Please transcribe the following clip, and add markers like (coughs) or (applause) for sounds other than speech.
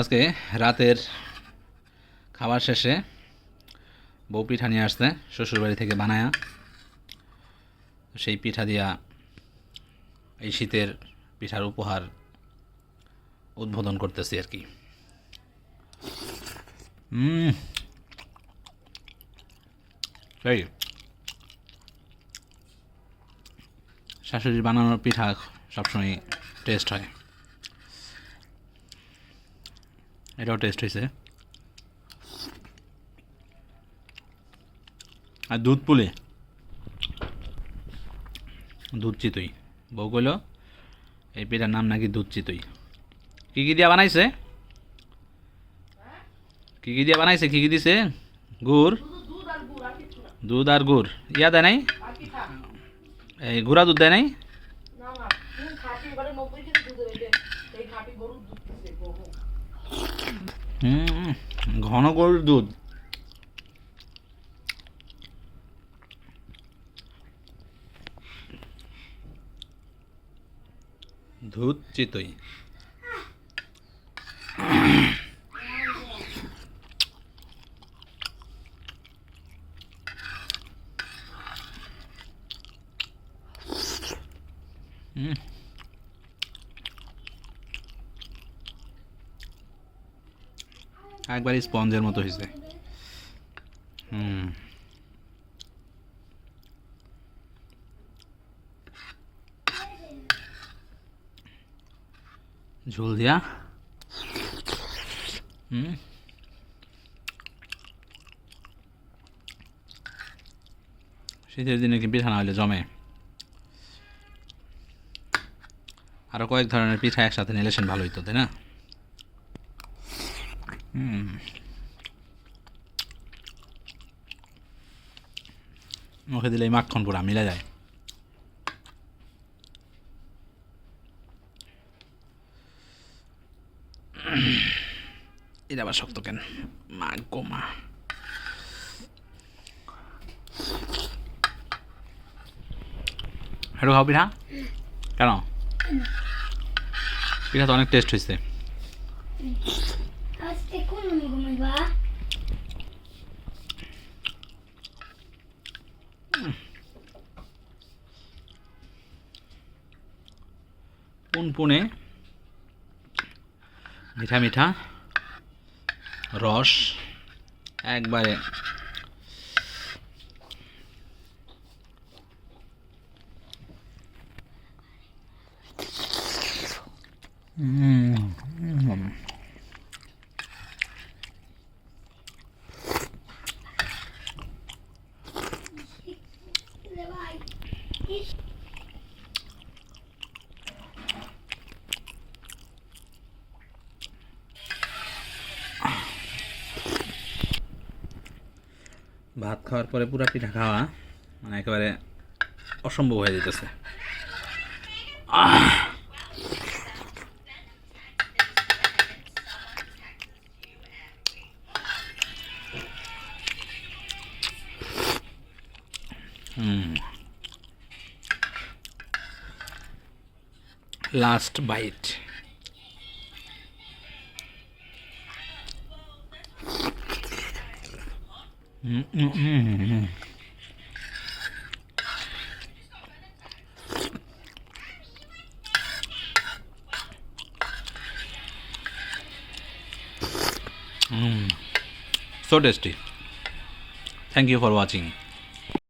আজকে রাতের খাবার শেষে বউ পিঠা নিয়ে আসছে, শ্বশুরবাড়ি থেকে বানায়া। সেই পিঠা দিয়া এই শীতের পিঠার উপহার উদ্বোধন করতেছি আর কি। শাশুড়ির বানানোর পিঠা সবসময় টেস্ট হয়। এটাও টেস্ট হয়েছে আর দুধ পুলি। দুধ চিতই। বউ কইল, এই পিঠার নাম নাকি দুধ চিতই? কি কি দিয়া বানাইছে? কি কি দিয়া বানাইছে? কি কি দিছে? গুড়। দুধ আর গুড়। ইয়া দেয় নাই? এই গুড়া দুধ দেয় নাই? ঘন গরুর দুধ। দুধ চিতই। হুম একবারই স্পঞ্জের মতো হয়েছে। হুম। ঝোল দিয়া। হুম। শীতের দিনে কি পিঠা না হলে জমে? আরও কয়েক ধরনের পিঠা একসাথে নিলেছেন ভালো হইতো, তাই না? মুখে দিলে মাখন পুরা মিলে যায়। (coughs) এটা আবার শক্ত কেন? মা গো মা। হেঁটু খাও পিঠা। কেন? পিঠা তো অনেক টেস্ট হয়েছে ঘুমাইবা পুনপুনে মিঠা মিঠা। রস। একবারে। উম, ভাত খাওয়ার পরে পুরা পিঠা খাওয়া মানে একেবারে অসম্ভব হয়ে যেতেছে last bite so tasty thank you for watching